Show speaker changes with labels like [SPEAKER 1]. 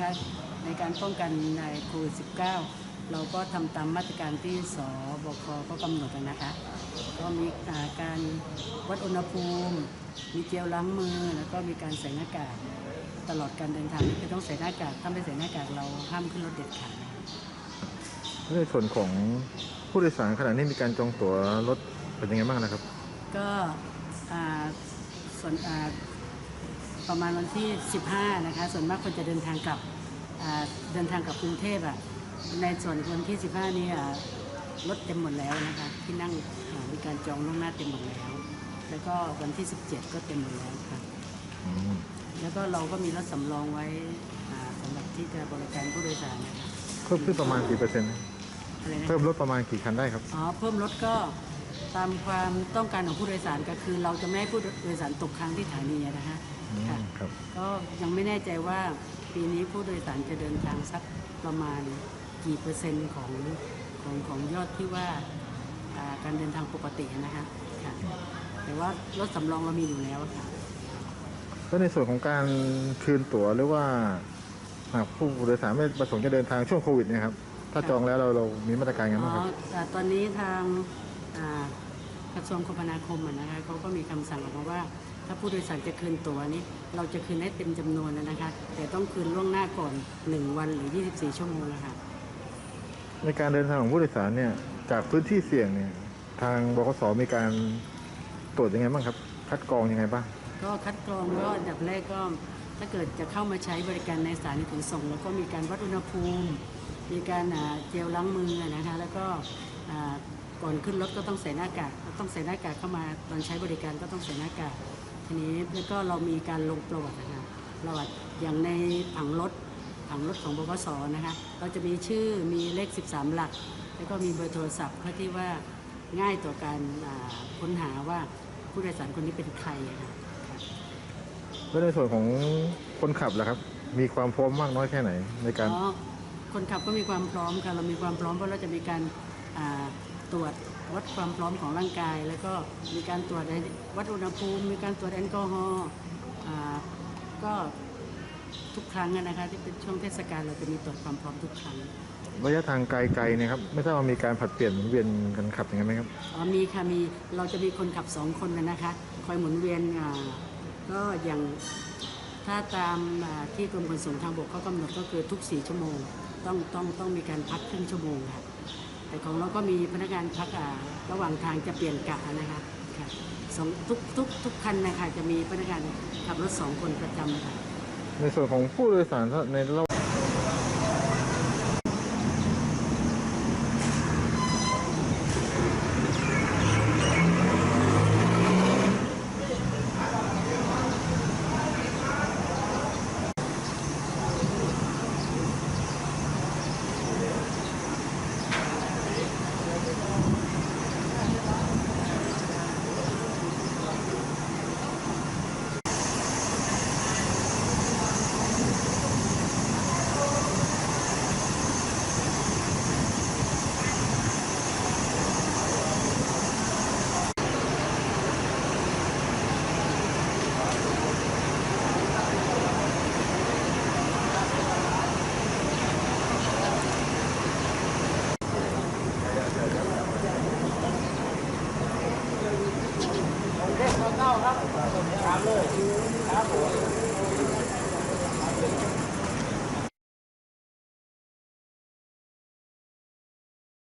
[SPEAKER 1] นะคะในการป้องกันในโควิด -19 เราก็ทำตามมาตรการที่สบคก็กำหนดนะคะก็มีอ่าการวัดอุณหภูมิ มีเจลล้างมือ แล้วก็มีการใส่หน้ากากตลอดการเดินทางคือต้องใส่หน้ากากถ้าไม่ใส่หน้ากากเราห้ามขึ้นรถเด็ดขาดนะคะ
[SPEAKER 2] ในส่วนของผู้โดยสารขณะนี้มีการจองตั๋วรถเป็นยังไงบ้างนะครับ
[SPEAKER 1] ก็อ่าส่วนอ่า ประมาณวันที่ 15 นะคะ ส่วนมากคนจะเดินทางกลับอ่าเดินทางกลับกรุงเทพอะในส่วนวันที่ 15 นี้อ่ารถเต็มหมดแล้วนะคะ ที่นั่งอ่ามีการจองล่วงหน้าเต็มหมดแล้ว แล้วก็วันที่ 17 ก็เต็มหมดแล้วค่ะ
[SPEAKER 2] อืม
[SPEAKER 1] แล้วก็เราก็มีรถสำรองไว้อ่าสำหรับที่จะบริการผู้โดยสารนะคะ
[SPEAKER 2] เพิ่มขึ้นประมาณกี่เปอร์เซ็นต์
[SPEAKER 1] อะไรนะ
[SPEAKER 2] เพิ่มรถประมาณกี่คันได้ครับ
[SPEAKER 1] อ๋อเพิ่มรถก็ตามความต้องการของผู้โดยสารก็คือ เราจะไม่ให้ผู้โดยสารตกค้างที่สถานีอะนะคะ
[SPEAKER 2] อืม
[SPEAKER 1] ค่ะ
[SPEAKER 2] ครับ
[SPEAKER 1] ก็ยังไม่แน่ใจว่าปีนี้ผู้โดยสารจะเดินทางสักประมาณกี่เปอร์เซ็นต์ของของของยอดที่ว่าอ่าการเดินทางปกตินะคะค่ะแต่ว่ารถสำรองเรามีอยู่แล้วค่ะ
[SPEAKER 2] แล้วในส่วนของการคืนตั๋วหรือว่าหากผู้โดยสารไม่ประสงค์จะเดินทางช่วงโควิดเนะครับ ถ้าจองแล้วเราเรามีมาตรการยังไง
[SPEAKER 1] อ๋
[SPEAKER 2] บ้างครับ
[SPEAKER 1] อแต่ตอนนี้ทางอ่ากระทรวงคมนาคมอะนะคะเขาก็มีคำสั่งออกมาว่า ถ้าผู้โดยสารจะคืนตั๋วนี้ เราจะคืนให้เต็มจำนวนนะคะ แต่ต้องคืนล่วงหน้าก่อน 1 วันหรือ 24 ชั่วโมงนะคะ
[SPEAKER 2] ในการเดินทางของผู้โดยสารเนี่ยจากพื้นที่เสี่ยงเนี่ยทางบขสมีการตรวจยังไงบ้างครับ คัดกรองยังไงบ้าง
[SPEAKER 1] ก็คัดกรองก็อันดับแรกก็ถ้าเกิดจะเข้ามาใช้บริการในสถานีขนส่ง แล้วก็มีการวัดอุณหภูมิ มีการอ่าเจลล้างมือนะคะแล้วก็อ่า ก่อนขึ้นรถก็ต้องใส่หน้ากากต้องใส่หน้ากากเข้ามาตอนใช้บริการก็ต้องใส่หน้ากากทีนี้แล้วก็เรามีการลงประวัตินะคะประวัติอย่างในผังรถผังรถของบกสนะคะเราจะมีชื่อมีเลข 13 หลัก แล้วก็มีเบอร์โทรศัพท์เพื่อที่ว่าง่ายต่อการอ่าค้นหาว่าผู้โดยสารคนนี้เป็นใครอะค่ะค่ะ
[SPEAKER 2] แล้วในส่วนของคนขับล่ะครับ มีความพร้อมมากน้อยแค่ไหนในการ
[SPEAKER 1] อ๋อคนขับก็มีความพร้อมค่ะเรามีความพร้อมเพราะเราจะมีการอ่า ตรวจวัดความพร้อมของร่างกาย แล้วก็มีการตรวจวัดอุณหภูมิ มีการตรวจแอลกอฮอล์อ่าก็ทุกครั้งอะนะคะที่เป็นช่วงเทศกาลเราจะมีตรวจความพร้อมทุกครั้ง
[SPEAKER 2] ระยะทางไกลๆเนะครับไม่ทราบว่ามีการผลัดเปลี่ยนหมุนเวียนกันขับยังไงไหมครับ
[SPEAKER 1] อ๋อมีค่ะมีเราจะมีคนขับสองคนนะนะคะ คอยหมุนเวียนอ่าก็อย่างถ้าตามอ่าที่กรมขนส่งทางบกเขากำหนดก็คือทุก4ชั่วโมง ต้องต้องต้องมีการพักครึ่งชั่วโมงค่ะ แต่ของเราก็มีพนักงานพักระหว่างทางจะเปลี่ยนกะนะคะค่ะสองทุกทุกทุกคันนะคะจะมีพนักงานขับรถสองคนประจำค่ะ
[SPEAKER 2] ในส่วนของผู้โดยสารในระหว่าง